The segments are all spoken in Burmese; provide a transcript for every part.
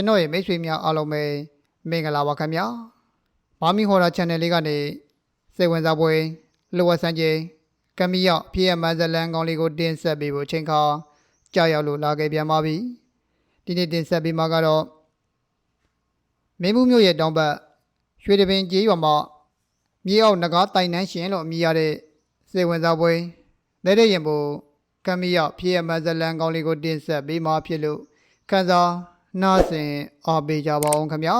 ကျွန်တော်ရဲ့မိတ်ဆွေများအားလုံးပဲမင်္ဂလာပါခင်ဗျာဘာမီဟော်ရာ channel လေးကနေစိတ်ဝင်စားပွဲလောဝဆန်းကြီးကမီရောက်ဖြစ်ရမှန်ဇလန်ကောင်းလေးကိုတင်ဆက်ပေးဖို့ချိန်ခါကြောက်ရောက်လို့လာခဲ့ပြန်ပါပြီဒီနေ့တင်ဆက်ပေးမှာကတော့မင်းမှုမျိုးရဲ့တောင်ဘက်ရွှေတပင်ကြီးရွာမှာမြေအောက်ငကားတိုင်နှန်းရှင်လို့အမည်ရတဲ့စိတ်ဝင်စားပွဲလက်တဲ့ရင်ပိုကမီရောက်ဖြစ်ရမှန်ဇလန်ကောင်းလေးကိုတင်ဆက်ပေးမှာဖြစ်လို့ခန်းစား နားဆင်အားပေးကြပါအောင်ခင်ဗျာ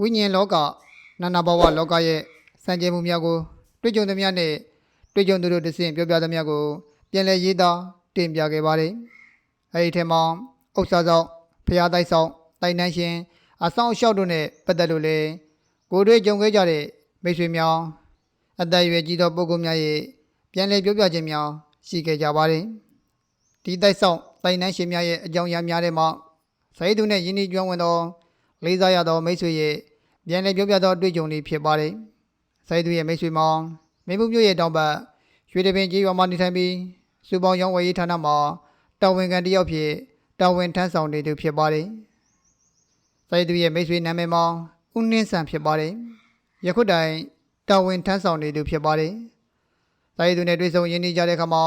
ဝိညာဉ်လောကနာနာဘဝလောကရဲ့စံကြယ်မှုများကိုတွေ့ကြုံသမျှနဲ့တွေ့ကြုံသူတို့တစ်ဆင့်ပြောပြသမျှကိုပြန်လည်ရေးသားတင်ပြခဲ့ပါတယ်အဲဒီထဲမှာဥစ္စာဆောင်ဖျားတိုက်ဆောင်တိုင်နှန်းရှင်အဆောင်အလျှောက်တို့နဲ့ပတ်သက်လို့လေကိုယ်တွေ့ကြုံခဲ့ကြတဲ့မိတ်ဆွေများအသက်အရွယ်ကြီးသောပုဂ္ဂိုလ်များရဲ့ပြန်လည်ပြောပြခြင်းများရှိခဲ့ကြပါတယ်ဒီတိုက်ဆောင် တိုင်နှန်းရှင်များရဲ့အကြောင်းအရာများထဲမှာစာရေးသူနဲ့ယင်းဒီကျွမ်းဝင်သောလေးစားရသောမိတ်ဆွေရဲ့ပြန်လည်ပြောပြသောအတွေ့အကြုံလေးဖြစ်ပါတယ်။စာရေးသူရဲ့မိတ်ဆွေမောင်မင်းမှုမျိုးရဲ့တောင်ပတ်ရွှေတပင်ကြီးရွာမှာနေထိုင်ပြီးစုပေါင်းရောင်းဝယ်ရေးဌာနမှာတာဝန်ခံတစ်ယောက်ဖြစ်တာဝန်ထမ်းဆောင်နေသူဖြစ်ပါတယ်။စာရေးသူရဲ့မိတ်ဆွေနာမည်မှာဦးနှင်းဆန်ဖြစ်ပါတယ်။ယခုတိုင်တာဝန်ထမ်းဆောင်နေသူဖြစ်ပါတယ်။စာရေးသူနဲ့တွေ့ဆုံရင်းနှီးကြတဲ့အခါမှာ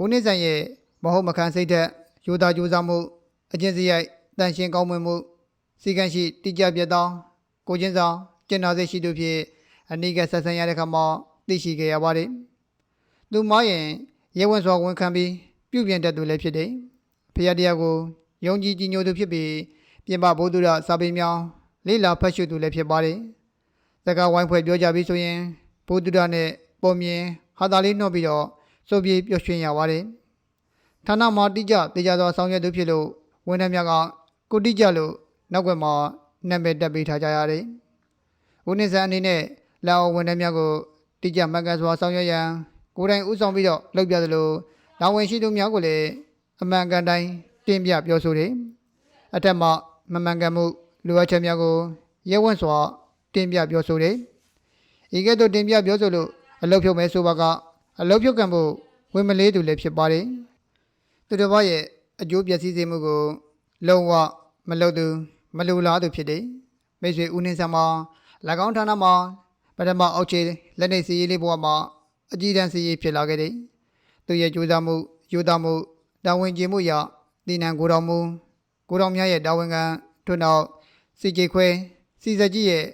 ဦးနှင်းဆန်ရဲ့မဟုတ်မခံစိတ်သက် ယူသားကြိုးစားမှုအကျင့်စရိုက်တန်ရှင်းကောင်းမွန်မှုစီကံရှိတိကျပြတ်သောကိုချင်းဆောင်ကျင့်တော်စိတ်ရှိသူဖြင့်အနိကဆက်ဆံရတဲ့ခါမှာသိရှိခဲ့ရပါတယ်။သူမရင်ရဲဝင်စွာဝန်ခံပြီးပြုပြင်တတ်သူလည်းဖြစ်တယ်။ဖရာတရားကိုယုံကြည်ကြည်ညိုသူဖြစ်ပြီးပြင်ပဘုဒ္ဓရစာပေများလေးလာဖတ်ရှုသူလည်းဖြစ်ပါတယ်။စကားဝိုင်းဖွဲ့ပြောကြပြီးဆိုရင်ဘုဒ္ဓရနဲ့ပုံမြင်ဟာတာလေးနှုတ်ပြီးတော့စိုးပြေပျော်ရွှင်ရပါတယ်။ ဌာနမှာတိကျတေချာသောဆောင်ရွက်သူဖြစ်လို့ဝန်ထမ်းများကကိုတိကျလို့နောက်ွယ်မှာနာမည်တက်ပေးထားကြရတယ်။ဦးနေဆန်အနေနဲ့လာအောင်ဝန်ထမ်းများကိုတိကျမှတ်ကန်စွာဆောင်ရွက်ရန်ကိုယ်တိုင်ဦးဆောင်ပြီးတော့လုပ်ပြသလိုလာဝင်ရှိသူများကိုလည်းအမှန်ကန်တိုင်းတင်ပြပြောဆိုတယ်။အထက်မှမမှန်ကန်မှုလိုအပ်ချက်များကိုရဲဝံ့စွာတင်ပြပြောဆိုတယ်။ဤကဲ့သို့တင်ပြပြောဆိုလို့အလုပ်ဖြုတ်မဲဆိုပါကအလုပ်ဖြုတ်ကံဖို့ဝင်မလေးသူလည်းဖြစ်ပါတယ်။ သူတစ်ပါးရဲ့အကျိုးပျက်စီးစေမှုကိုလုံးဝမလုပ်သူမလူလားသူဖြစ်တယ်မိတ်ဆွေဦးနှင်းဆံမှာ၎င်းဌာနမှာပထမအောက်ခြေလက်နေစီရေးလေးဘဝမှာအကြီးတန်းစီရေးဖြစ်လာခဲ့တယ်သူရဲ့ကြိုးစားမှုယူသားမှုတာဝန်ကျေမှုအရတည်နံကိုတော်မူကိုတော်များရဲ့တာဝန်ခံထို့နောက်စီကြေခွဲစီစကြီးရဲ့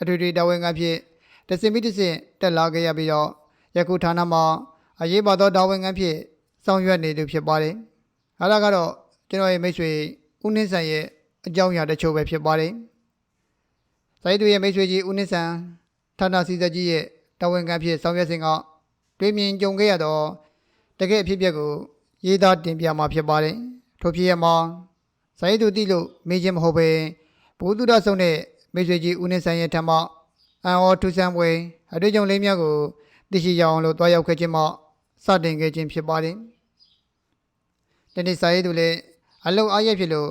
အထွေထွေတာဝန်ခံဖြစ်တစင်ပြီးတစင်တက်လာခဲ့ရပြီးတော့ယခုဌာနမှာအရေးပါသောတာဝန်ခံဖြစ် ဆောင်ရွက်နေသူဖြစ်ပါတယ်။ဟာလာကတော့ကျွန်တော်ရဲ့မိတ်ဆွေဦးနှင်းဆန်ရဲ့အကြောင်းအရာတချို့ပဲဖြစ်ပါတယ်။ဆိုင်သူရဲ့မိတ်ဆွေကြီးဦးနှင်းဆန်ဌာနစီစကြီးရဲ့တာဝန်ခံဖြစ်ဆောင်ရွက်စဉ်ကတွေ့မြင်ကြုံခဲ့ရတော့တကယ့်အဖြစ်အပျက်ကိုရေးသားတင်ပြမှာဖြစ်ပါတယ်။ထို့ဖြစ်ရမှာဆိုင်သူတိလို့မေးခြင်းမဟုတ်ပဲဘုသူဒ္ဓဆုံးတဲ့မိတ်ဆွေကြီးဦးနှင်းဆန်ရဲ့ထံမှအံဩထူဆန်းပွဲအတွေ့အကြုံလေးများကိုသိရှိရအောင်လို့တွားရောက်ခဲ့ခြင်းမှစတင်ခဲ့ခြင်းဖြစ်ပါတယ်။ တနေ့စာရေးသူလည်းအလုတ်အားရဖြစ်လို့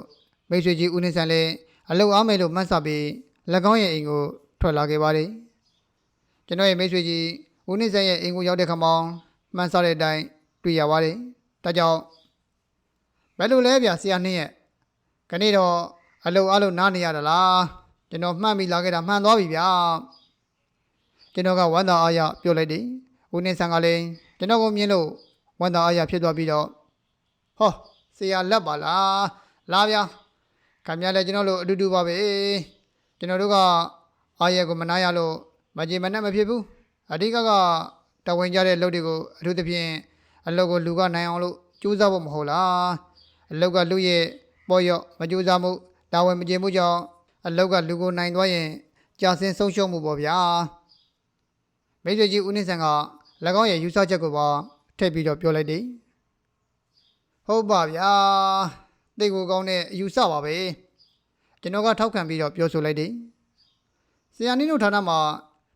မိတ်ဆွေကြီးဦးနေဆန်လည်းအလုတ်အားမယ်လို့မှတ်စပြီး၎င်းရဲ့အိမ်ကိုထွက်လာခဲ့ပါတယ်။ကျွန်တော်ရဲ့မိတ်ဆွေကြီးဦးနေဆန်ရဲ့အိမ်ကိုရောက်တဲ့ခါမှာမှန်းဆတဲ့အတိုင်းတွေ့ရပါတယ်။ဒါကြောင့်ဘယ်လိုလဲဗျာဆရာနှင်းရဲ့ခနေ့တော့အလုတ်အားလို့နားနေရတာလားကျွန်တော်မှတ်မိလာခဲ့တာမှန်သွားပြီဗျာကျွန်တော်ကဝမ်းသာအားရပြောလိုက်တယ်။ဦးနေဆန်ကလည်းကျွန်တော်ကိုမြင်လို့ဝမ်းသာအားရဖြစ်သွားပြီးတော့ ဟောဆရာလက်ပါလားလာဗျာခင်ဗျားလည်းကျွန်တော်တို့အတူတူပါပဲကျွန်တော်တို့ကအာရဲကိုမနာရလို့မကြေမနဲ့မဖြစ်ဘူးအဓိကကတဝင်ကြတဲ့လုပ်တွေကိုအထူးသဖြင့်အလုပ်ကိုလူကနိုင်အောင်လို့ကြိုးစားဖို့မဟုတ်လားအလုပ်ကလူရဲ့ပေါ်ရော့မကြိုးစားမှုတာဝန်မကျေမှုကြောင့်အလုပ်ကလူကိုနိုင်သွားရင်ကြာစင်ဆုံးရှုံးမှုပေါ့ဗျာမိတ်ဆွေကြီးဦးနှင်းဆန်က၎င်းရဲ့ယူဆချက်ကိုပါထည့်ပြီးတော့ပြောလိုက်တယ် ဟုတ်ပါဗျာသိတ်ကိုကောင်းတဲ့အယူဆပါပဲကျွန်တော်ကထောက်ခံပြီးတော့ပြောဆိုလိုက်တယ်ဆရာနင်းတို့ဌာနမှာ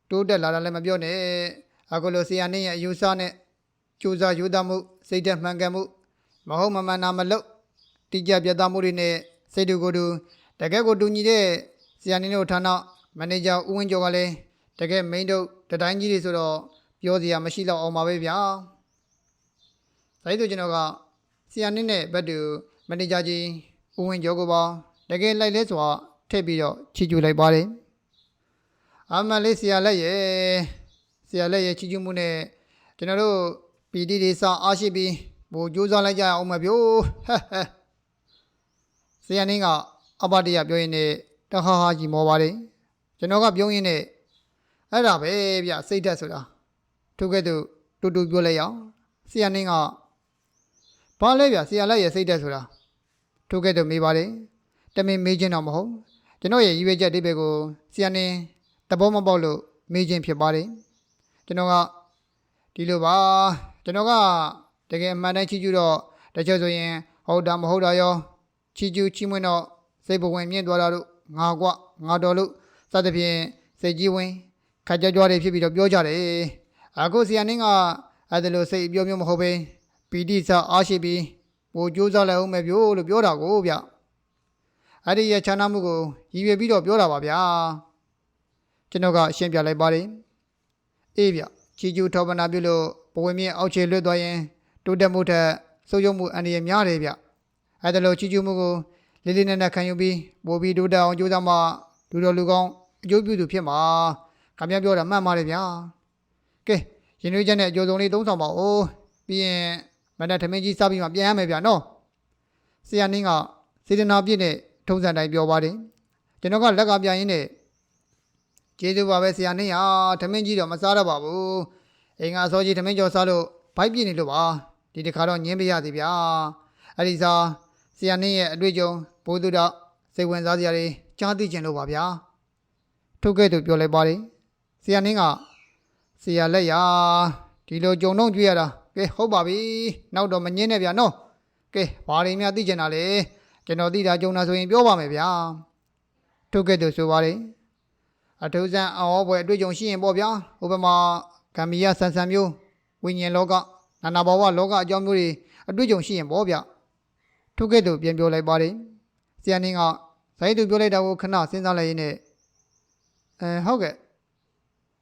တိုးတက်လာတာလည်းမပြောနဲ့အခုလိုဆရာနင်းရဲ့အယူဆနဲ့ကြိုးစားယူသားမှုစိတ်သက်မှန်ကန်မှုမဟုတ်မမှန်တာမလုပ်တိကျပြတ်သားမှုတွေနဲ့စိတ်တူကိုယ်တူတကယ်ကိုတူညီတဲ့ဆရာနင်းတို့ဌာနမန်နေဂျာဦးဝင်းကျော်ကလည်းတကယ်မိန်တို့တတိုင်းကြီးတွေဆိုတော့ပြောစရာမရှိတော့အောင်ပါပဲဗျာဒါ့အတူကျွန်တော်က ဆရာနစ်နဲ့ဘက်တူမန်နေဂျာကြီးဦးဝင်ကျော်ကိုပါတကယ်လိုက်လဲစွာထည့်ပြီးတော့ချီကျူလိုက်ပါတယ်အမလေးဆရာလက်ရဲ့ဆရာလက်ရဲ့ချီကျူမှုနဲ့ကျွန်တော်တို့ပီတီတွေစအားရှိပြီးဘို့ကြိုးစားလိုက်ကြရအောင်မပြောဟဲ့ဟဲ့ဆရာနင်းကအဘတရပြောရင်နဲ့တခါဟာကြီးမောပါတယ်ကျွန်တော်ကပြောရင်းနဲ့အဲ့ဒါပဲဗျစိတ်ဓာတ်ဆိုတာသူကဲ့သို့တူတူပြောလိုက်အောင်ဆရာနင်းက ဘာလဲဗျဆရာလက်ရဲ့စိတ်ဓာတ်ဆိုတာထိုကဲ့သို့မေးပါတယ်တမင်မေးခြင်းတော့မဟုတ်ကျွန်တော်ရဲ့ရည်ရွယ်ချက်အတိပ္ပယ်ကိုဆီယန်နေသဘောမပေါက်လို့မေးခြင်းဖြစ်ပါတယ်ကျွန်တော်ကဒီလိုပါကျွန်တော်ကတကယ်အမှန်တမ်းချီးကျူးတော့တချို့ဆိုရင်ဟုတ်တာမဟုတ်တာရောချီးကျူးချီးမွမ်းတော့စိတ်ဘဝင်မြင့်သွားတာတို့ငါကွငါတော်လို့စသဖြင့်စိတ်ကြီးဝင်ခက်ကြွကြွတွေဖြစ်ပြီးတော့ပြောကြတယ်အခုဆီယန်နင်းကအဲ့ဒါလိုစိတ်အပြောမျိုးမဟုတ်ပဲ ပီတိစအားရှိပြီးပိုကြိုးစားလိုက်အောင်မယ်ဗျို့လို့ပြောတာကိုဗျအဲ့ဒီရဲ့ခြားနာမှုကိုရည်ရွယ်ပြီးတော့ပြောတာပါဗျာကျွန်တော်ကရှင်းပြလိုက်ပါတယ်အေးဗျချီကျူထောပနာပြုလို့ဘဝမြင့်အောက်ခြေလွတ်သွားရင်တိုးတက်မှုထက်စိုးရုံမှုအန္တရာယ်များတယ်ဗျအဲ့ဒါလို့ချီကျူမှုကိုလေးလေးနက်နက်ခံယူပြီးပိုပြီးတိုးတက်အောင်ကြိုးစားမှလူတော်လူကောင်းအကျိုးပြုသူဖြစ်မှာခင်ဗျားပြောတာမှန်ပါတယ်ဗျာကဲရင်သွေးချက်နဲ့အကျိုးဆုံးလေးသုံးဆောင်ပါဦးပြီးရင် မနက်ထမင်းကြီးစားပြီးမှပြန်ရမယ်ဗျာနော်ဆရာနင်းကစေတနာပြည့်နဲ့ထုံးစံတိုင်းပြောပါတယ်ကျွန်တော်ကလက်ကပြရင်းနဲ့ကျေးဇူးပါပဲဆရာနင်းဟာထမင်းကြီးတော့မစားတော့ပါဘူးအိမ်ကအစောကြီးထမင်းကြော်စားလို့ဘိုက်ပြည့်နေလို့ပါဒီတစ်ခါတော့ညင်းပြရစီဗျာအဲ့ဒီစားဆရာနင်းရဲ့အတွေ့အကြုံဘိုးသူတော့စိတ်ဝင်စားစရာတွေကြားသိကျင်လို့ပါဗျာထုတ်ခဲ့သူပြောလိုက်ပါတယ်ဆရာနင်းကဆရာလက်ရာဒီလိုကြုံတော့ကြွေးရတာ ကဲဟုတ်ပါပြီနောက်တော့မငင်းနဲ့ဗျာနော်ကဲဘာတွေများသိကျင်တာလဲကျွန်တော်သိတာကြုံတာဆိုရင်ပြောပါမယ်ဗျာထုတ်ခဲ့သူဆိုပါတယ်အထူးဆန်းအောဘွယ်အတွေ့အကြုံရှိရင်ပေါ့ဗျာဥပမာဂမ်ဘီယာဆန်ဆန်မျိုးဝိညာဉ်လောကနာနာဘဝလောကအကြောင်းမျိုးတွေအတွေ့အကြုံရှိရင်ပေါ့ဗျထုတ်ခဲ့သူပြန်ပြောလိုက်ပါတယ်ဆရာနင်းကဇိုင်းသူပြောလိုက်တာကိုခဏစဉ်းစားလိုက်ရင်းနဲ့အဲဟုတ်ကဲ့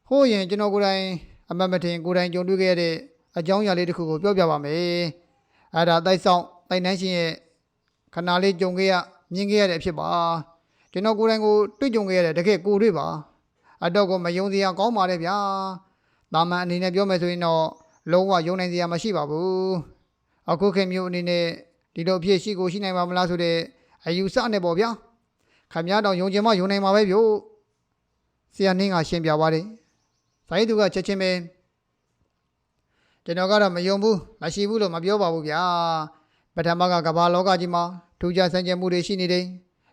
ဟိုးရင်ကျွန်တော်ကိုယ်တိုင်အမတ်မထင်ကိုယ်တိုင်ကြုံတွေ့ခဲ့ရတဲ့ အကြောင်းအရာလေးတစ်ခုကိုပြောပြပါမယ်။အဲ့ဒါတိုက်ဆောင်တိုက်နှန်းရှင်ရဲ့ခဏလေးကြုံခဲ့ရမြင်ခဲ့ရတဲ့အဖြစ်ပါ။ကျွန်တော်ကိုယ်တိုင်ကိုတွေ့ကြုံခဲ့ရတဲ့တကယ်ကိုယ်တွေ့ပါ။အတော့ကိုမယုံစရာကောင်းပါလေဗျာ။တာမန်အနေနဲ့ပြောမယ်ဆိုရင်တော့လုံးဝယုံနိုင်စရာမရှိပါဘူး။အခုခေတ်မျိုးအနေနဲ့ဒီလိုအဖြစ်ရှိကိုရှိနိုင်ပါမလားဆိုတဲ့အယူဆနဲ့ပေါ့ဗျာ။ခမည်းတော်ယုံကြည်မှယုံနိုင်မှာပဲဗျို့။ဆရာနှင်းကရှင်းပြပါတယ်။ဇိုင်းသူကချက်ချင်းပဲ ကျွန်တော်ကတော့မယုံဘူးမရှိဘူးလို့မပြောပါဘူးဗျာပထမကကမ္ဘာလောကကြီးမှာထူးခြားဆန်းကျင်မှုတွေရှိနေတယ်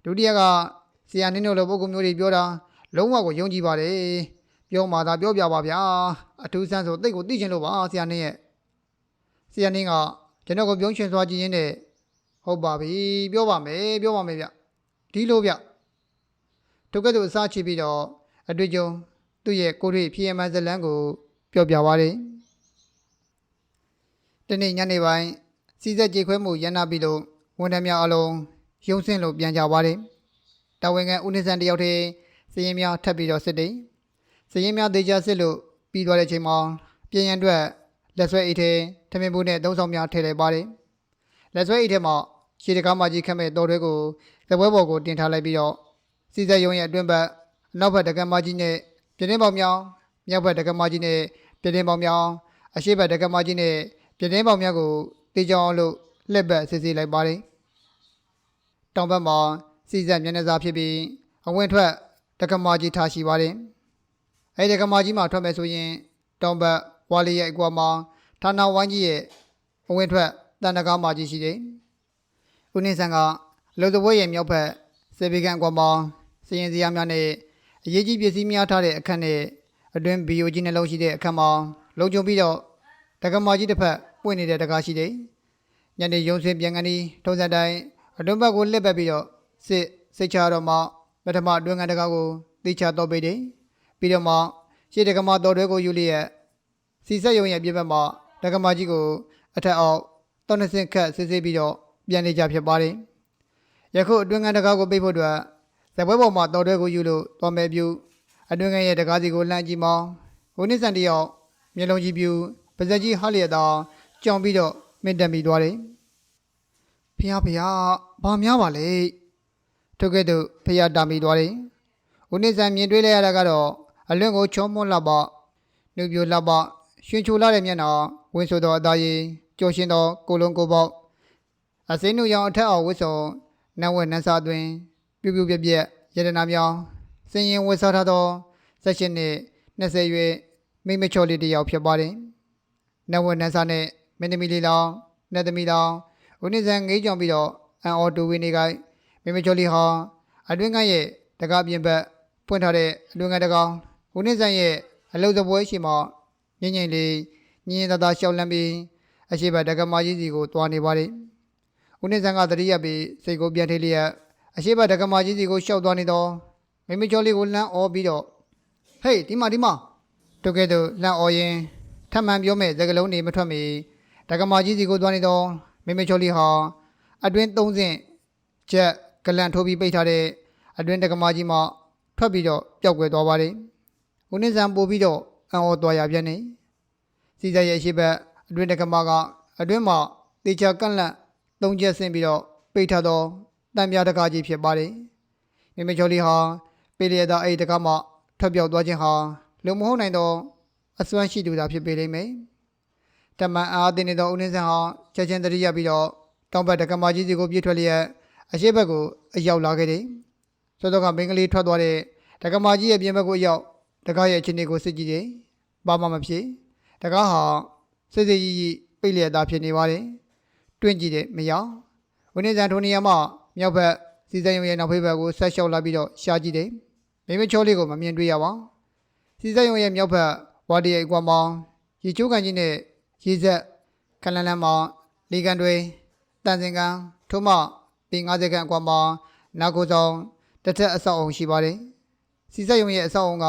ဒုတိယကဆရာနင်းတို့လိုပုဂ္ဂိုလ်မျိုးတွေပြောတာလုံးဝကိုယုံကြည်ပါတယ်ပြောမှသာပြောပြပါဗျာအထူးဆန်းဆိုတိတ်ကိုသိချင်လို့ပါဆရာနင်းရဲ့ဆရာနင်းကကျွန်တော်ကိုပြုံးရှင်စွာကြည့်ရင်းနဲ့ဟုတ်ပါပြီပြောပါမယ်ပြောပါမယ်ဗျဒီလိုဗျဒုက္ကတို့အစားချပြီးတော့အတွေ့အကြုံသူ့ရဲ့ကိုယ်တွေ့ဖြစ်ရမှန်ဇလန်းကိုပြောပြပါတယ် တနေ့ညနေပိုင်းစီစက်ကြေခွဲမှုရန်နာပြီးလို့ဝန်ထမ်းများအလုံးရုံးဆင်းလို့ပြန်ကြပါတယ်။တာဝန်ခံဦးနေဆန်တယောက်တည်းစည်ရင်များထပ်ပြီးတော့စစ်တယ်။စည်ရင်များဒေချာစစ်လို့ပြီးသွားတဲ့ချိန်မှာပြင်ရန်အတွက်လက်ဆွဲအိတ်ထဲထမင်းဘူးနဲ့သုံးဆောင်များထည့်လိုက်ပါတယ်။လက်ဆွဲအိတ်ထဲမှာရှည်တကားမကြီးခက်မဲ့တော်တွေကိုသပွဲပေါ်ကိုတင်ထားလိုက်ပြီးတော့စီစက်ရုံရဲ့အတွင်းဘက်အနောက်ဘက်တကမကြီးနဲ့ပြတင်းပေါင်မြောင်မြောက်ဘက်တကမကြီးနဲ့ပြတင်းပေါင်မြောင်အရှိဘက်တကမကြီးနဲ့ ပြတင်းပေါင်များကိုတေချောင်းလို့လက်ဘက်စစ်စစ်လိုက်ပါတယ်။တောင်ဘက်မှာစီစက်မျက်နှာစာဖြစ်ပြီးအဝင်ထွက်တက္ကမကြီးထားရှိပါတယ်။အဲဒီတက္ကမကြီးမှာထွက်မယ်ဆိုရင်တောင်ဘက်ဝါလီရဲ့အကွာမှာဌာနဝိုင်းကြီးရဲ့အဝင်ထွက်တန်တကားမကြီးရှိတယ်။ဦးနေဆန်ကလုံသဘွဲရဲ့မြောက်ဘက်စေဘေကန်အကွာမှာစရင်စရာများနဲ့အရေးကြီးပစ္စည်းများထားတဲ့အခန်းနဲ့အတွင်းဘီယိုကြီးနှလုံးရှိတဲ့အခန်းမှာလုံခြုံပြီးတော့တက္ကမကြီးတစ်ဖက် ပွင့်နေတဲ့တကားရှိတယ်။ညနေရုံစင်ပြန်ကန်ဒီထုံးစံတိုင်းအတွင်းဘက်ကိုလှည့်ပတ်ပြီးတော့စစ်စိတ်ချတော့မှပထမအတွင်းကန်တကားကိုသိချတော့ပေးတယ်။ပြီးတော့မှရှေ့တက္ကမတော်တွဲကိုယူလျက်စီဆက်ရုံရဲ့ပြည့်ဘက်မှာတက္ကမကြီးကို အထက်အောက်တောင်းနှစင်ခတ်စစ်စစ်ပြီးတော့ပြန်နေကြဖြစ်ပါတယ်။ယခုအတွင်းကန်တကားကိုပိတ်ဖို့အတွက်ဇပွဲပေါ်မှာတော်တွဲကိုယူလို့တော်မယ်ပြုအတွင်းကန်ရဲ့တကားစီကိုလှမ်းကြည့်မောင်းဟိုနှစ်ဆန်တယောက်မျက်လုံးကြီးပြူပါဇက်ကြီးဟာလျက်သာ ကြောင်ပြီးတော့မင်းတက်မိသွားတယ်။ဘဖះဖះဘာများပါလဲထို့ကဲ့သို့ဖះတာမိသွားတယ်ဦးနေဆန်မြင်တွေ့လိုက်ရတာကတော့အလွင့်ကိုချုံမွန်းလာပနှုတ်ပြလာပရွှင်ချိုလာတဲ့မျက်နှာဝင်းဆိုသောအသားရည်ကြော်ရှင်သောကိုလုံးကိုပေါက်အစိမ်းတို့ရောင်အထက်အောင်ဝတ်စုံနတ်ဝက်နတ်စာတွင်ပြူပြူပြက်ပြက်ရတနာမြောင်စင်ရင်ဝတ်စားထားသောဆက်ရှင်နှင့်20ရွယ်မိမချော်လေးတစ်ယောက်ဖြစ်ပါတယ်နတ်ဝက်နတ်စာနှင့် မင်းသမီးလေးလောင်းနတ်သမီးလောင်းဦးနေဆန်ငေးကြောင်ပြီးတော့အန်အော်တူဝင်းနေကမေမေချိုလီဟာအတွင်းကရဲ့တကားပြင်ဘက်ဖွင့်ထားတဲ့အတွင်းကတကောင်ဦးနေဆန်ရဲ့အလုတ်သပွဲရှိမှညင်ညင်လေးညင်ညင်သာသာရှောက်လန်းပြီးအရှိဘတကမာကြီးစီကိုတွားနေပါတယ်ဦးနေဆန်ကတတိယပြီးစိတ်ကိုပြန်ထိလျက်အရှိဘတကမာကြီးစီကိုရှောက်သွားနေတော့မေမေချိုလီကိုလမ်းအော်ပြီးတော့ဟေးဒီမှာဒီမှာတုတ်ကဲ့သို့လမ်းအော်ရင်ထပ်မံပြောမဲ့သကလုံးနေမထွက်မီ တကမာကြီးစီကိုသွားနေတော့မေမေချိုလီဟာအတွင်း၃ဆင့်ချက်ကလန်ထိုးပြီးပိတ်ထားတဲ့အတွင်းတက္ကမကြီးမှထွက်ပြီးတော့ပျောက်ကွယ်သွားပါတယ်။ဦးနေဆန်ပို့ပြီးတော့အံ့ဩသွားရပြန်နေ။စီစရဲ့အရှိဘက်အတွင်းတက္ကမကအတွင်းမှာတေချာကန့်လန့်၃ချက်ဆင်းပြီးတော့ပိတ်ထားသောတံပြားတကားကြီးဖြစ်ပါတယ်။မေမေချိုလီဟာပေလျက်သားအဲ့ဒီတကားမှထွက်ပြောက်သွားခြင်းဟာလုံမဟုတ်နိုင်သောအစွမ်းရှိသူသာဖြစ်ပေလိမ့်မယ်။ တမန်အားတင်နေသောဦးနှင်းဆန်းဟာချက်ချင်းတတိယပြီးတော့တောင်ဘက်တက္ကမကြီးစီကိုပြေးထွက်လျက်အရှိဘက်ကိုအရောက်လာခဲ့တယ်။စောစောကမင်းကလေးထွက်သွားတဲ့တက္ကမကြီးရဲ့ပြင်ဘက်ကိုအရောက်တကားရဲ့အခြေအနေကိုစစ်ကြည့်တယ်။ဘာမှမဖြစ်။တကားဟာစစ်စစ်ကြီးကြီးပိတ်လျက်သားဖြစ်နေပါတယ်။တွင့်ကြည့်တယ်မရ။ဦးနှင်းဆန်းထိုနေရာမှာမြောက်ဘက်စီစံရုံရဲ့နောက်ဖေးဘက်ကိုဆက်လျှောက်လာပြီးတော့ရှာကြည့်တယ်။မိမချောလေးကိုမမြင်တွေ့ရပါ။စီစံရုံရဲ့မြောက်ဘက်ဝါဒီရဲ့အကွာမောင်ရေချိုးကန်ကြီးနဲ့ ရေဆက်ခလန်လန်မှာလီကန်တွေတန်စင်ကန်ထို့မှပေ90ခန့်အကွာမှာနာကိုဆောင်တစ်ထက်အဆောက်အုံရှိပါတယ်။စီဆက်ယုံရဲ့အဆောက်အုံက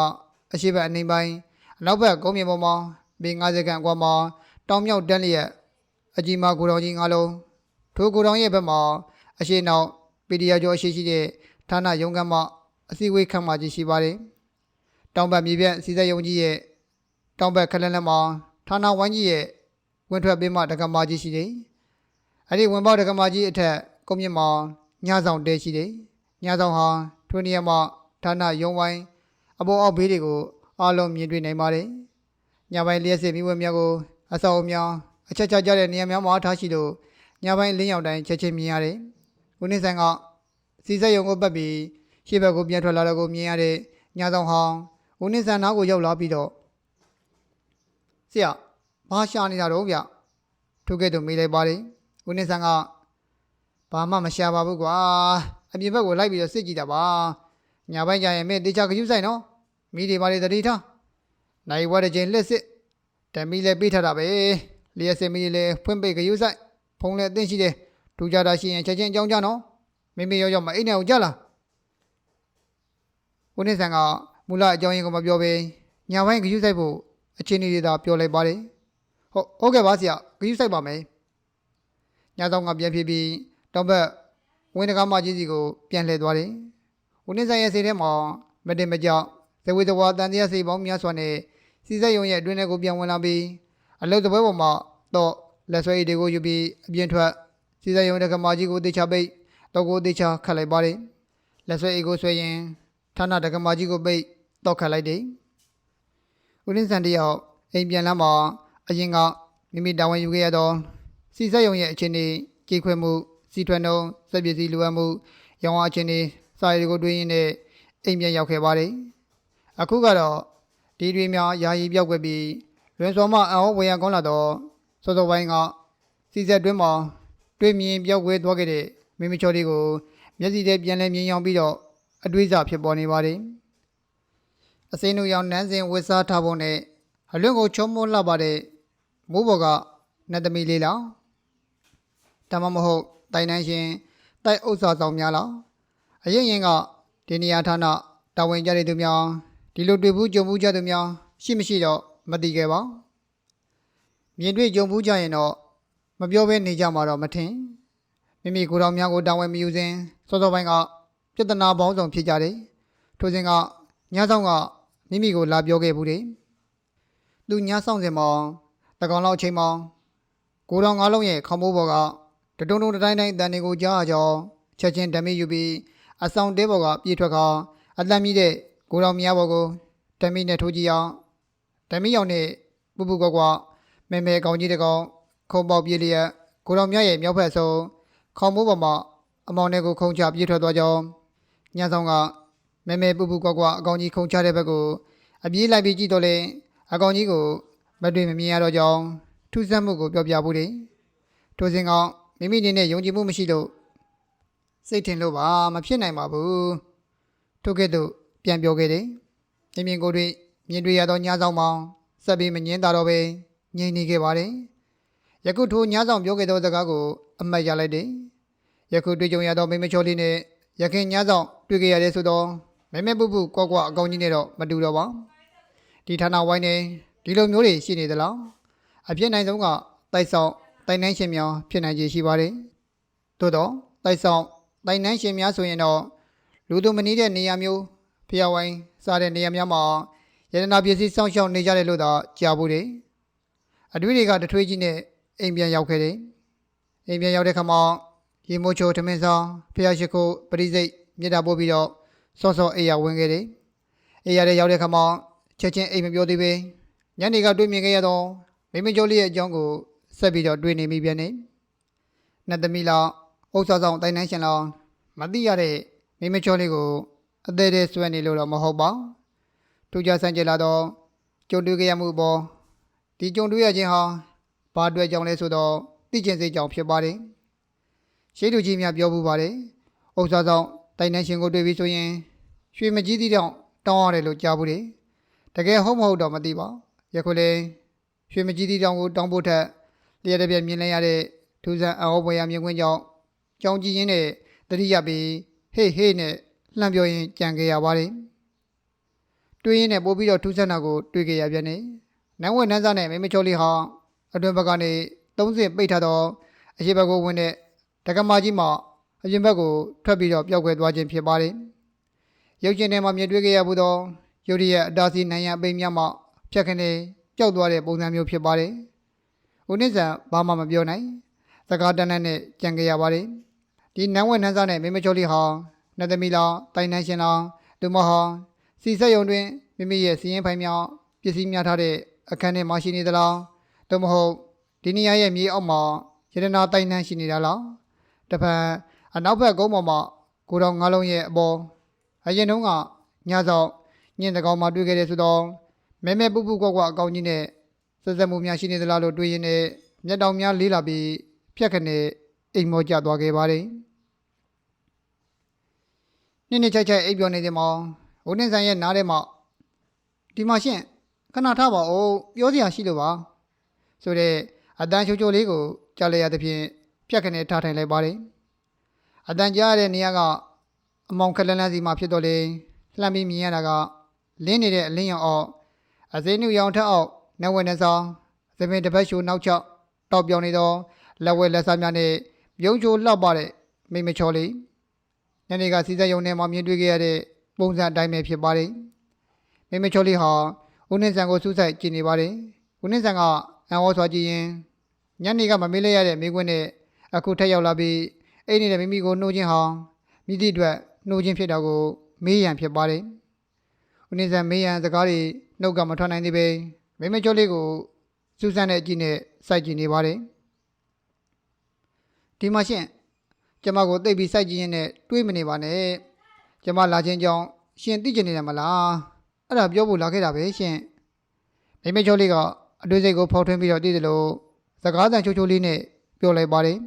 အရှိဘက်အနေပိုင်းအနောက်ဘက်ကုန်းမြေပေါ်မှာပေ90ခန့်အကွာမှာတောင်မြောက်တန်းလျက်အကြီးမားကိုတော်ကြီးငါးလုံးထိုကိုတော်ရဲ့ဘက်မှာအရှိနောက်ပီဒီယာကျော်အရှိရှိတဲ့ဌာနရုံးခန်းမှာအစည်းအဝေးခန်းမှာကြီးရှိပါတယ်။တောင်ဘက်မြေပြန့်စီဆက်ယုံကြီးရဲ့တောင်ဘက်ခလန်လန်မှာဌာနဝိုင်းကြီးရဲ့ ဝင်ထွက်ပေးမှတက္ကမကြီးရှိတယ်။အဲ့ဒီဝင်ပေါက်တက္ကမကြီးအထက်ကုန်းမြင့်မှာညဆောင်တဲရှိတယ်။ညဆောင်ဟာထွေးနေရမှာဌာနရုံးဝိုင်းအပေါ်အောက်ဘေးတွေကိုအားလုံးမြင်တွေ့နိုင်ပါတယ်။ညပိုင်းလျှက်စစ်မိဝဲများကိုအဆောက်အများအချက်ချကြတဲ့နေရာများမှာထားရှိလို့ညပိုင်းလင်းရောက်တိုင်းချက်ချင်းမြင်ရတယ်။ဦးနေဆန်ကစီဆက်ရုံကိုပတ်ပြီးရှေ့ဘက်ကိုပြန်ထွက်လာတော့ကိုမြင်ရတဲ့ညဆောင်ဟာဦးနေဆန်နားကိုရောက်လာပြီးတော့ဆရာ ဘာရှာနေတာတော့ဗျထိုကဲ့သို့မေးလိုက်ပါတယ်ဦးနေဆန်ကဘာမှမရှာပါဘူးကွာအပြင်ဘက်ကိုလိုက်ပြီးတော့စစ်ကြည့်တာပါညာဘက်ကျရင်မင်းတေချာခရူးဆိုင်နော်မိတွေပါလေတတိထားနိုင်ဝါတဲ့ချိန်လက်စစ်တမီလည်းပေးထားတာပဲလျှက်စစ်မီလည်းဖွင့်ပိတ်ခရူးဆိုင်ဖုံးလည်းအသင့်ရှိတယ်ထူကြတာရှိရင်ချက်ချင်းအကြောင်းကြနော်မိမိရောက်ရောက်မအိမ်နဲ့ကိုကြလားဦးနေဆန်ကမူလအကြောင်းရင်းကိုမပြောဘဲညာဘက်ခရူးဆိုင်ဖို့အချင်းကြီးတွေသာပြောလိုက်ပါတယ် ဟုတ်ဟုတ်ကဲ့ပါဆရာဂရုစိုက်ပါမယ်ညဆောင်ကပြန်ဖြစ်ပြီးတောင်ဘက်ဝင်းတကားမကြီးစီကိုပြန်လှည့်သွားတယ်ဦးနေဆိုင်ရဲ့စိတ်ထဲမှာမတင်မကြောက်ဇဝေဇဝါတန်တရားစိတ်ပေါင်းများစွာနဲ့စီစက်ရုံရဲ့အတွင်းထဲကိုပြန်ဝင်လာပြီးအလုတ်တပွဲပေါ်မှာတော့လက်ဆွဲရည်တွေကိုယူပြီးအပြင်ထွက်စီစက်ရုံတကမာကြီးကိုတေချာပိတ်တော့ကိုတေချာခတ်လိုက်ပါတယ်လက်ဆွဲရည်ကိုဆွဲရင်ဌာနတကမာကြီးကိုပိတ်တော့ခတ်လိုက်တယ်ဦးနေဆန်တယောက်အိမ်ပြန်လာမှာ အရင်ကမိမိတာဝန်ယူခဲ့ရသောစီစက်ရုံရဲ့အခြေအနေကြေခွဲမှုစီထွန်းနှုံစက်ပစ္စည်းလိုအပ်မှုရောင်းအားအခြေအနေစာရီကိုတွေးရင်းနဲ့အိမ်ပြန်ရောက်ခဲ့ပါတယ်။အခုကတော့ဒီတွေများယာယီပြောက်ွယ်ပြီးလွင်စော်မအံဟောဝေယံကောင်းလာတော့စောစောပိုင်းကစီစက်တွင်းမှာတွေးမြင်ပြောက်ွယ်သွားခဲ့တဲ့မိမချော်လေးကိုမျက်စိထဲပြန်လဲမြင်ရောက်ပြီးတော့အတွေးစာဖြစ်ပေါ်နေပါတယ်။အစိမ်းတို့ရောင်နန်းစင်ဝစ်စားထားပုံနဲ့အလွင့်ကိုချုံမိုးလှပါတဲ့ မိုးဘော်ကနတ်သမီးလေးလားတမမဟုတ်တိုင်တန်းရှင်တိုက်ဥစ္စာဆောင်များလားအရင်ရင်ကဒီနေရာဌာနတာဝန်ကြတဲ့သူများဒီလိုတွေ့ဘူးကြုံဘူးကြသူများရှိမရှိတော့မသိခဲ့ပါမြင်တွေ့ကြုံဘူးကြရင်တော့မပြောဘဲနေကြမှာတော့မထင်မိမိကိုယ်တော်များကိုတာဝန်မယူစဉ်စောစောပိုင်းကပြဿနာပေါင်းစုံဖြစ်ကြတယ်ထိုစဉ်ကညဆောင်ကမိမိကိုလာပြောခဲ့ဘူးတယ်သူညဆောင်စင်မှာ တကောင်လောက်အချိန်မှာကိုတော်ငါးလုံးရဲ့ခေါင်းမိုးပေါ်ကတတတုံတုံတတိုင်းတိုင်းတန်တွေကိုကြားအကြောင်းချက်ချင်းဓမီယူပြီးအဆောင်တဲဘော်ကပြေးထွက်ခါအတမ်းမြည်တဲ့ကိုတော်မြားဘော်ကိုဓမီနဲ့ထိုးကြည့်အောင်ဓမီအောင်နဲ့ပူပူကွာကွာမဲမဲကောင်းကြီးတကောင်ခုံပေါက်ပြေးလျက်ကိုတော်မြားရဲ့မြောက်ဖက်ဆုံးခေါင်းမိုးပေါ်မှာအမောင်နဲ့ကိုခုံချပြေးထွက်သွားကြောင်းညဆောင်ကမဲမဲပူပူကွာကွာအကောင်ကြီးခုံချတဲ့ဘက်ကိုအပြေးလိုက်ပြီးကြည့်တော့လေအကောင်ကြီးကို မတွေ့မမြင်ရတော့ကြောင်းထူးဆန်းမှုကိုပြောပြဖို့တယ်ထိုစဉ်ကောင်မိမိအနေနဲ့ယုံကြည်မှုမရှိလို့စိတ်ထင်လို့ပါမဖြစ်နိုင်ပါဘူးထို့ကဲ့သို့ပြန်ပြောခဲ့တယ်မြင်မြင်ကိုယ်တွေ့မြင်တွေ့ရသောညဆောင်မောင်စက်ပြီးမငင်းတာတော့ပဲငြိမ်နေခဲ့ပါတယ်ယခုထိုညဆောင်ပြောခဲ့သောစကားကိုအမှတ်ရလိုက်တယ်ယခုတွေ့ကြုံရသောမိမချောလေးနဲ့ရခင်ညဆောင်တွေ့ခဲ့ရတဲ့ဆိုတော့မဲမဲပုပ်ပုကွာကွာအကောင်ကြီးနဲ့တော့မတူတော့ပါဒီဌာနဝိုင်းနေ ဒီလိုမျိုးတွေရှိနေသလားအဖြစ်နိုင်ဆုံးကတိုက်ဆောင်တိုင်နှန်းရှင်များဖြစ်နိုင်ခြေရှိပါတယ်။သို့တော့တိုက်ဆောင်တိုင်နှန်းရှင်များဆိုရင်တော့လူသူမနီးတဲ့နေရာမျိုးဖျားဝိုင်းစားတဲ့နေရာများမှာယန္တနာပစ္စည်းစောင့်ရှောက်နေကြတယ်လို့သာကြားဘူးတယ်။အတွေ့တွေကတထွေးကြီးနဲ့အိမ်ပြန်ရောက်ခဲ့တယ်။အိမ်ပြန်ရောက်တဲ့ခါမှာရေမိုးချိုထမင်းဆောင်ဖျားရှိခိုးပရိစိတ်မြေတာပို့ပြီးတော့စောစောအိမ်ရဝင်ခဲ့တယ်။အိမ်ရတဲ့ရောက်တဲ့ခါမှာချက်ချင်းအိမ်မပြောသေးပဲ ညနေကတွေ့မြင်ခဲ့ရတော့မိမကျော်လေးရဲ့အကြောင်းကိုဆက်ပြီးတော့တွေ့နေမိပြန်နေ။နှစ်သမီးလောက်ဥစ္စာဆောင်တိုင်နှန်းရှင်လောက်မသိရတဲ့မိမချောလေးကိုအသေးသေးဆွဲနေလို့တော့မဟုတ်ပါ။ထူးခြားဆန်းကျလာတော့ကြုံတွေ့ကြရမှုပေါ်ဒီကြုံတွေ့ရခြင်းဟာဘာအတွက်ကြောင့်လဲဆိုတော့သိကျင်စိတ်ကြောင့်ဖြစ်ပါတယ်။ရှိသူကြီးများပြောပူပါတယ်။ဥစ္စာဆောင်တိုင်နှန်းရှင်ကိုတွေ့ပြီးဆိုရင်ရွှေမကြီးသီးတောင်တောင်းရတယ်လို့ကြားဘူးတယ်။တကယ်ဟုတ်မဟုတ်တော့မသိပါ။ ယခုလေရွှေမကြီးသီးတောင်ကိုတောင်းဖို့ထက်လျက်တစ်ပြက်မြင်လိုက်ရတဲ့ထူးဆန်းအောပွဲရမြင်ကွင်းကြောင့်ကြောင်ကြည့်ရင်းနဲ့တတိယပြီးဟေးဟေးနဲ့လှမ်းပြောရင်းကြံခဲ့ရပါတယ်။တွေးရင်းနဲ့ပို့ပြီးတော့ထူးဆန်းတာကိုတွေးခဲ့ရပြန်နေ။နန်းဝဲနန်းစားနဲ့မိမချိုလေးဟာအတွင်ဘက်ကနေသုံးစင်ပိတ်ထားသောအရှိဘက်ကိုဝင်တဲ့တက္ကမကြီးမှအပြင်ဘက်ကိုထွက်ပြီးတော့ပျောက်ကွယ်သွားခြင်းဖြစ်ပါတယ်။ရုပ်ရှင်ထဲမှာမြင်တွေ့ခဲ့ရဘူးသောရုပ်ရည်ရဲ့အတားစီနိုင်ရန်အပိမ်များမှ ဖြတ်ခနေပျောက်သွားတဲ့ပုံစံမျိုးဖြစ်ပါတယ်။ဦးနစ်ဆန်ဘာမှမပြောနိုင်စကားတန်းတန်းနဲ့ကြံကြရပါတယ်ဒီနန်းဝဲနန်းစားနဲ့မိမချိုလေးဟာနှစ်သမီးလောင်တိုင်နှန်းရှင်လောင်ဒုမဟောင်းစီဆက်ယုံတွင်မိမိရဲ့စီရင်ဖိုင်မြောင်ပစ္စည်းများထားတဲ့အခန်းထဲမှာရှိနေသလားသို့မဟုတ်ဒီနေရာရဲ့မြေအောက်မှာရတနာတိုင်နှန်းရှိနေတာလားတဖန်အနောက်ဘက်ကုန်းပေါ်မှာကိုတော်ငါးလုံးရဲ့အပေါ်အရင်တုန်းကညဆောင်ညင်တကောင်မှတွေ့ခဲ့တဲ့ဆိုတော့ မဲမဲပူပူကွက်ကွက်အကောင်ကြီးနဲ့ဆက်ဆက်မှုများရှိနေသလားလို့တွေးရင်းနဲ့မျက်တောင်များလေးလာပြီးဖြတ်ခနဲ့အိမ်မောကျသွားခဲ့ပါတယ်။နေ့နေ့ချိုက်ချိုက်အိပ်ပျော်နေတဲ့မောင်ဦးနေဆိုင်ရဲ့နားထဲမှာဒီမှာရှင့်ခဏထားပါဦးပြောစရာရှိလို့ပါဆိုတဲ့အတန်ချိုချိုလေးကိုကြားလိုက်ရသဖြင့်ဖြတ်ခနဲ့ထားထိုင်လိုက်ပါတယ်။အတန်ကြားရတဲ့နေရာကအမောင်ခက်လန်းလန်းစီမှာဖြစ်တော့လေလှမ်းပြီးမြင်ရတာကလင်းနေတဲ့အလင်းရောင်အောက် အစင်းနုရောင်ထက်အောက်နဝဲနှဆောင်သပင်တစ်ပတ်ရှိုးနောက်ချောက်တောက်ပြောင်နေသောလက်ဝဲလက်စားများနဲ့ပြုံးချိုလှပတဲ့မိမချောလေးညနေကစီစက်ယုံထဲမှာမြင်တွေ့ခဲ့ရတဲ့ပုံစံအတိုင်းပဲဖြစ်ပါတယ်မိမချောလေးဟာဦးနှင်းဆန်ကိုစူးစိုက်ကြည့်နေပါတယ်ဦးနှင်းဆန်ကအံ့ဩစွာကြည့်ရင်ညနေကမမေးလိုက်ရတဲ့မိကွင်းနဲ့အခုထက်ရောက်လာပြီးအိတ်နေတဲ့မိမိကိုနှိုးခြင်းဟာမိသည့်အတွက်နှိုးခြင်းဖြစ်တာကိုမေးရန်ဖြစ်ပါတယ်ဦးနှင်းဆန်မေးရန်စကားတွေ နှုတ်ကမထွက်နိုင်သေးပဲမိမကျော်လေးကိုစူးစမ်းတဲ့အကြည့်နဲ့စိုက်ကြည့်နေပါတယ်ဒီမှာရှင့်ကျမကိုတိတ်ပြီးစိုက်ကြည့်ရင်းနဲ့တွေးမနေပါနဲ့ကျမလာခြင်းကြောင့်ရှင်သိကျင်နေတယ်မလားအဲ့ဒါပြောဖို့လာခဲ့တာပဲရှင်မိမကျော်လေးကအတွေ့အစိတ်ကိုဖောက်ထွင်းပြီးတော့တည်တယ်လို့စကားသံချိုးချိုးလေးနဲ့ပြောလိုက်ပါတယ်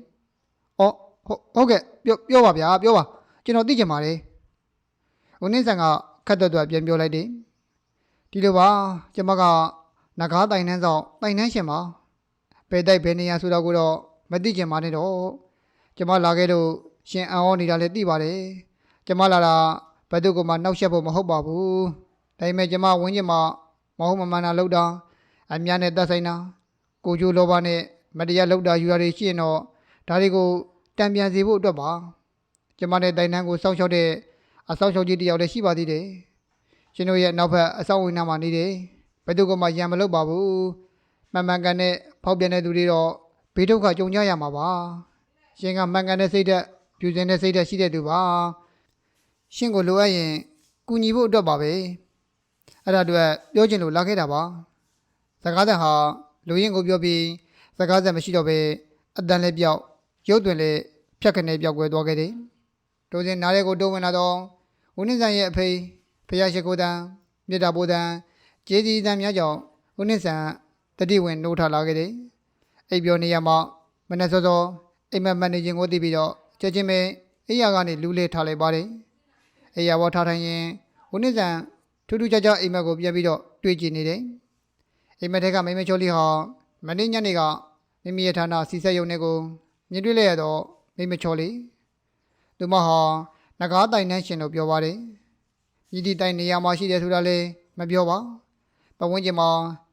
အော်ဟုတ်ဟုတ်ကဲ့ပြောပြောပါဗျာပြောပါကျွန်တော်သိကျင်ပါတယ်ဦးနှင်းဆန်ကခက်တွတ်တွတ်ပြန်ပြောလိုက်တယ် ဒီလိုပါကျမကနဂါးတိုင်နှန်းဆောင်တိုင်နှန်းရှင်ပါဘယ်တိုက်ဘယ်နေရာဆိုတော့ကိုတော့မသိကြပါနဲ့တော့ကျမလာခဲ့လို့ရှင်အံ့ဩနေတာလည်းသိပါတယ်ကျမလာတာဘယ်သူကမှနှောက်ယှက်ဖို့မဟုတ်ပါဘူးဒါပေမဲ့ကျမဝင်းကျင်မှာမဟုတ်မမှန်တာလောက်တာအများနဲ့တက်ဆိုင်တာကိုကျိုးလောဘနဲ့မတရားလောက်တာယူရတွေရှိရင်တော့ဒါတွေကိုတံပြန်စေဖို့အတွက်ပါကျမနဲ့တိုင်နှန်းကိုစောင့်ရှောက်တဲ့အစောင့်ရှောက်ကြီးတစ်ယောက်လည်းရှိပါသေးတယ် ရှင်တို့ရဲ့နောက်ဘက်အဆောက်အဦနားမှာနေတယ်ဘယ်သူကမှရံမလုပ်ပါဘူးမှန်မှန်ကန်နဲ့ဖောက်ပြန်တဲ့သူတွေတော့ဘေးဒုက္ခကြုံကြရမှာပါရှင်ကမှန်ကန်တဲ့စိတ်ဓာတ်ပြုစင်တဲ့စိတ်ဓာတ်ရှိတဲ့သူပါရှင်ကိုလိုအပ်ရင်ကူညီဖို့အတွက်ပါပဲအဲ့ဒါအတွက်ပြောချင်လို့လာခဲ့တာပါစကားသံဟာလူရင်ကိုပြောပြီးစကားသံမရှိတော့ပဲအတန်လည်းပြောက်ရုပ်တွင်လည်းဖြတ်ခနဲ့ပြောက်ကွယ်သွားခဲ့တယ်ဒိုးစင်နားရဲကိုတိုးဝင်လာတော့ဦးနှင်းဆိုင်ရဲ့အဖေ ဖယားရှိခိုးတန်းမြေတာပိုးတန်းကျေးဇီးတန်းများကြောင့်ဦးနှင်းဆန်တတိဝင်နှိုးထလာခဲ့တယ်အိပ်ပျော်နေရမှာမနေ့စောစောအိမ်မက်မန်နေခြင်းကိုသိပြီးတော့ချက်ချင်းပဲအိယာကနေလူးလေထားလိုက်ပါတယ်အိယာဘောထားထိုင်ရင်ဦးနှင်းဆန်ထူးထူးခြားခြားအိမ်မက်ကိုပြန်ပြီးတော့တွေ့ကြည့်နေတယ်အိမ်မက်ထဲကမိမချိုးလေးဟာမနေ့ညနေကမိမိရဲ့ဌာနစီဆက်ရုံတွေကိုမြင်တွေ့လိုက်ရတော့မိမချိုးလေးသူမဟာငကားတိုင်နှန်းရှင်လို့ပြောပါတယ် ဤဒီတိုင်နေရာမှာရှိတယ်ဆိုတာလည်းမပြောပါပတ်ဝန်းကျင်မှာ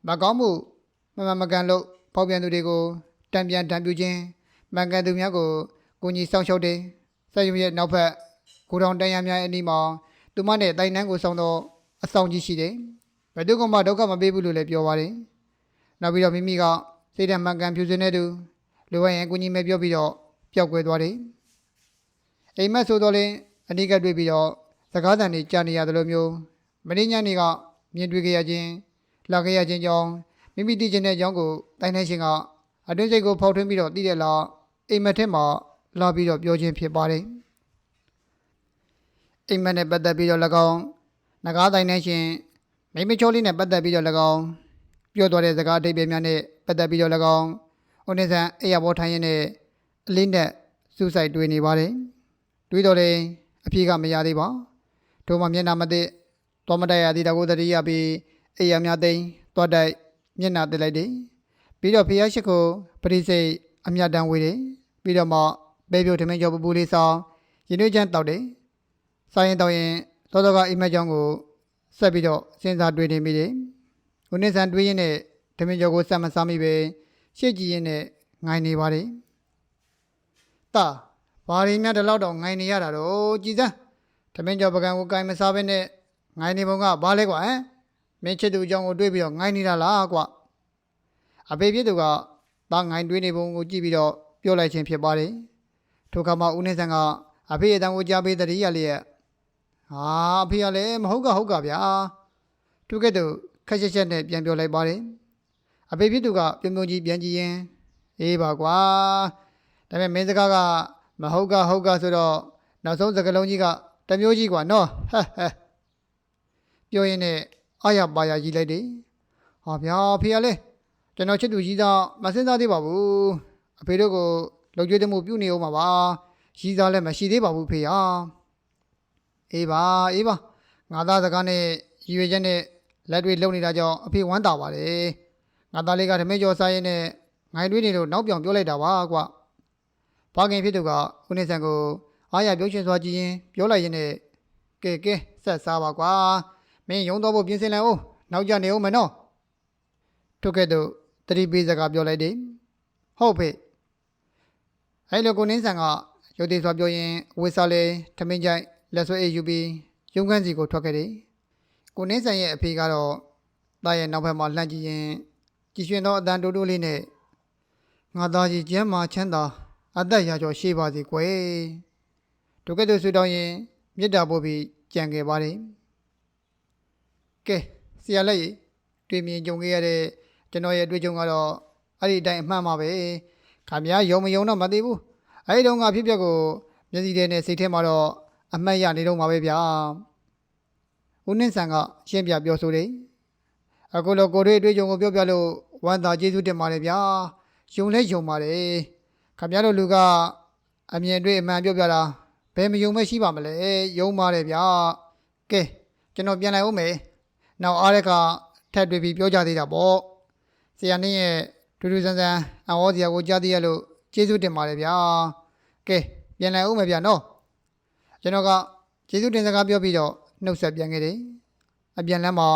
မကောင်းမှုမမမကန်လို့ဖောက်ပြန်သူတွေကိုတံပြန်တံပြူခြင်းမှန်ကန်သူများကိုကိုကြီးစောင့်ရှောက်တယ်ဆက်ရုံရဲ့နောက်ဖက်ကိုတောင်တန်ရများရဲ့အနီးမှာသူမနဲ့တိုင်နှန်းကိုဆောင်တော့အဆောင်ကြီးရှိတယ်ဘယ်သူကမှဒုက္ခမပေးဘူးလို့လည်းပြောပါတယ်နောက်ပြီးတော့မိမိကစိတ်ဓာတ်မှန်ကန်ဖြူစင်တဲ့သူလိုအပ်ရင်ကိုကြီးမဲပြောပြီးတော့ပျောက်ကွယ်သွားတယ်အိမ်မက်ဆိုတော့လည်းအနိကတွေ့ပြီးတော့ စကားသံတွေကြားနေရတယ်လို့မျိုးမင်းညနေကမြင်တွေ့ကြရခြင်းလာခဲ့ရခြင်းကြောင့်မိမိတည်ခြင်းတဲ့အကြောင်းကိုတိုင်နှန်းရှင်ကအတွင်းစိတ်ကိုဖောက်ထွင်းပြီးတော့တည်တဲ့လားအိမ်မက်ထက်မှာလာပြီးတော့ပြောခြင်းဖြစ်ပါတယ်အိမ်မက်နဲ့ပတ်သက်ပြီးတော့၎င်းနဂါးတိုင်နှန်းရှင်မိမချိုးလေးနဲ့ပတ်သက်ပြီးတော့၎င်းပြောသွားတဲ့စကားအဓိပ္ပာယ်များနဲ့ပတ်သက်ပြီးတော့၎င်းဦးနေဆန်အေရဘောထိုင်းရင်နဲ့အလင်းနဲ့စူးစိုက်တွေ့နေပါတယ်တွေးတော့လေအပြေကမရသေးပါ တို့မှမျက်နှာမသိတော်မတိုက်ရသေးတာကိုတတိယပြီးအေရများသိမ်းသွားတိုက်မျက်နှာတက်လိုက်တယ်ပြီးတော့ဖျားရှိခိုပရိစိတ်အမြတ်တမ်းဝေးတယ်ပြီးတော့မှပဲပြိုထမင်းကျော်ပပူလေးဆောင်ရင်နှွေးချမ်းတောက်တယ်စားရင်တောက်ရင်သောသောကအိမ်မက်ကြောင်းကိုဆက်ပြီးတော့စဉ်းစားတွေးနေမိတယ်ဦးနေဆန်တွေးရင်းနဲ့ထမင်းကျော်ကိုဆက်မစားမိပဲရှေ့ကြည့်ရင်းနဲ့ငိုင်းနေပါတယ်တာဘာရင်းများဒီလောက်တော့ငိုင်းနေရတာတော့ကြည်စမ်း ထမင်းကျော်ပကံကိုကင်မစားဘဲနဲ့ငိုင်းနေပုံကဘာလဲကွာဟမ်မင်းချစ်သူအကြောင်းကိုတွေးပြီးတော့ငိုင်းနေတာလားကွာအဖေဖြစ်သူကတာငိုင်းတွေးနေပုံကိုကြည့်ပြီးတော့ပြောလိုက်ခြင်းဖြစ်ပါတယ်ထိုအခါမှာဦးနေဆန်ကအဖေရဲ့အတန်ကိုကြားပေးတည်းရလျက်ဟာအဖေကလည်းမဟုတ်ကဟုတ်ကဗျာသူကဲ့သို့ခက်ချက်ချက်နဲ့ပြန်ပြောလိုက်ပါတယ်အဖေဖြစ်သူကပြုံပြုံကြီးပြန်ကြည့်ရင်အေးပါကွာဒါပေမဲ့မင်းစကားကမဟုတ်ကဟုတ်ကဆိုတော့နောက်ဆုံးစကလုံးကြီးက တစ်မျိုးကြီးကွာနော်ဟဲ့ဟဲ့ပြောရင်နဲ့အာရပါရကြီးလိုက်တယ်ဟာဗျာအဖေကလည်းကျွန်တော်ချစ်သူကြီးသားမစင်စားသေးပါဘူးအဖေတို့ကိုလုံကျွေးမှုပြုနေအောင်ပါပါကြီးစားလည်းမရှိသေးပါဘူးဖေဟာအေးပါအေးပါငါသားစကားနဲ့ရည်ရွယ်ချက်နဲ့လက်တွေလုံနေတာကြောင့်အဖေဝမ်းသာပါတယ်ငါသားလေးကဓမေကျော်စားရင်နဲ့ငိုင်တွေးနေလို့နောက်ပြောင်ပြောလိုက်တာပါကွာဖခင်ဖြစ်သူကဦးနေဆန်ကို အားရပြောရှင်စွာကြည့်ရင်ပြောလိုက်ရင်နဲ့ကဲကဲဆက်စားပါကွာမင်းယုံတော့ဖို့ပြင်ဆင်လိုက်အောင်နောက်ကျနေအောင်မနော်ထုတ်ခဲ့တော့တတိပေးစကားပြောလိုက်တယ်ဟုတ်ဖေအဲ့လိုကိုနင်းဆန်ကရုတ်တည်စွာပြောရင်ဝေစာလေထမင်းကြိုက်လက်ဆွဲအေးယူပြီးရုံခန်းစီကိုထွက်ခဲ့တယ်ကိုနင်းဆန်ရဲ့အဖေကတော့တားရဲ့နောက်ဘက်မှာလှမ်းကြည့်ရင်ကြည်ရွှင်သောအတန်တိုးတိုးလေးနဲ့ငါသားကြီးကျမ်းမာချမ်းသာအသက်ရာကျော်ရှိပါစေကွယ် ဒုက္ကတုဆွတောင်းရင်မေတ္တာပို့ပြီးကြံခဲ့ပါတယ်ကဲဆရာလက်ရည်တွေ့မြင်ကြုံခဲ့ရတဲ့ကျွန်တော်ရဲ့တွေ့ကြုံကတော့အဲ့ဒီအတိုင်းအမှန်ပါပဲခါများယုံမယုံတော့မသိဘူးအဲ့ဒီတော့ငါဖြစ်ပျက်ကိုမျက်စိထဲနဲ့စိတ်ထဲမှာတော့အမှတ်ရနေတော့မှာပဲဗျာဦးနှင်းဆန်ကရှင်းပြပြောဆိုတယ်အခုလိုကိုတွေအတွေ့အကြုံကိုပြောပြလို့ဝမ်းသာကျေးဇူးတင်ပါတယ်ဗျာယုံလဲယုံပါတယ်ခင်ဗျားတို့လူကအမြင်တွေ့အမှန်ပြောပြတာ ဘယ်မယုံမဲရှိပါမလဲယုံပါတယ်ဗျာကဲကျွန်တော်ပြန်လိုက်ဦးမယ်နောက်အားရကထပ်တွေ့ပြီးပြောကြသေးတာပေါ့ဆရာနင်းရဲ့ထူးထူးဆန်းဆန်းအဝေါ်စရာကိုကြားသိရလို့ကျေးဇူးတင်ပါတယ်ဗျာကဲပြန်လိုက်ဦးမယ်ဗျာနော်ကျွန်တော်ကကျေးဇူးတင်စကားပြောပြီးတော့နှုတ်ဆက်ပြန်ခဲ့တယ်အပြန်လမ်းမှာ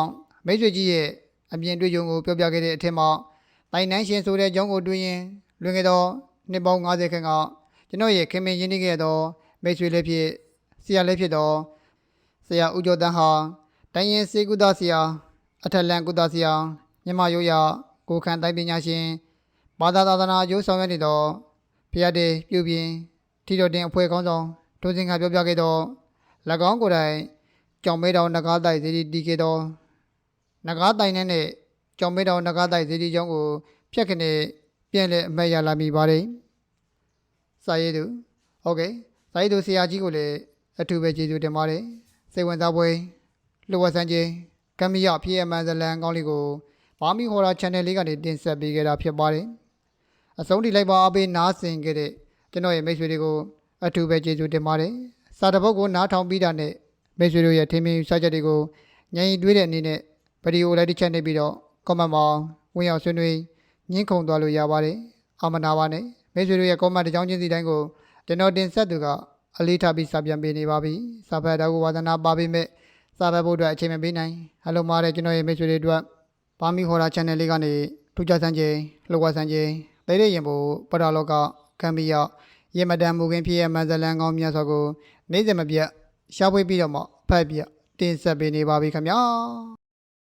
မိတ်ဆွေကြီးရဲ့အပြင်တွေ့ကြုံကိုပြောပြခဲ့တဲ့အထက်မှာတိုင်နှန်းရှင်ဆိုတဲ့အကြောင်းကိုတွေ့ရင်လွင်ခဲ့သောနှစ်ပေါင်း90ခန့်ကကျွန်တော်ရဲ့ခင်မင်ရင်းနှီးခဲ့သော မိတ်ဆွေလည်းဖြစ်ဆရာလည်းဖြစ်သောဆရာဦးကျော်တန်းဟာတိုင်းရင်စေကုသဆရာအထက်လန်ကုသဆရာမြမရိုးရကိုခန့်တိုင်းပညာရှင်ဘာသာသာသနာအကျိုးဆောင်ရွက်နေသောဖဖျက်တဲ့ပြုပြင်ထီတော်တင်အဖွဲ့ကောင်းဆောင်ဒိုစင်ကပြောပြခဲ့သော၎င်းကိုယ်တိုင်ကြောင်မဲတော်နဂါးတိုက်စီတီတီခဲ့သောနဂါးတိုင်နဲ့ကြောင်မဲတော်နဂါးတိုက်စီတီကျောင်းကိုဖျက်ခနဲ့ပြန်လဲအမှတ်ရလာမိပါတယ်စာရေးသူဟုတ်ကဲ့ စာရေးသူဆရာကြီးကိုလည်းအထူးပဲကျေးဇူးတင်ပါတယ်စိတ်ဝင်စားပွဲလှုပ်ဝက်ဆန်းခြင်းကမ္မရဖြစ်အမှန်ဇလန်ကောင်းလေးကိုဘာမီဟော်ရာ channel လေးကနေတင်ဆက်ပေးခဲ့တာဖြစ်ပါတယ်အဆုံးထိလိုက်ပါအပေးနားဆင်ခဲ့တဲ့ကျွန်တော်ရဲ့မိတ်ဆွေတွေကိုအထူးပဲကျေးဇူးတင်ပါတယ်စာတပုတ်ကိုနားထောင်ပြီးတာနဲ့မိတ်ဆွေတို့ရဲ့ထင်မြင်ယူဆချက်တွေကိုညင်တွေးတဲ့အနေနဲ့ဗီဒီယိုလိုက်တစ်ချက်နေပြီးတော့ comment မှာဝင်ရောက်ဆွေးနွေးညှင်းခုန်သွားလို့ရပါတယ်အာမနာပါနဲ့မိတ်ဆွေတို့ရဲ့ comment တစ်ကြောင်းချင်းစီတိုင်းကို ကျွန်တော်တင်ဆက်သူကအလေးထားပြီးစာပြန်ပေးနေပါပြီစာဖတ်တော်ကိုဝါသနာပါပေးမဲ့စာဖတ်ဖို့အတွက်အချိန်မပေးနိုင်ဟယ်လိုမားတဲ့ကျွန်တော်ရဲ့မိတ်ဆွေတွေအတွက်ပါမီဟော်ရာ channel လေးကနေထူးခြားဆန်းခြင်းလှုပ်ဝါဆန်းခြင်းဒိတ်ရရင်ဖို့ပရလောကကံပြီးရောက်ရေမတန်မူခင်းဖြစ်ရဲ့မန်ဇလန်ကောင်းမြတ်စွာကိုနေ့စဉ်မပြတ်ရှားဖွေးပြီးတော့မှဖတ်ပြတင်ဆက်ပေးနေပါပြီခင်ဗျာ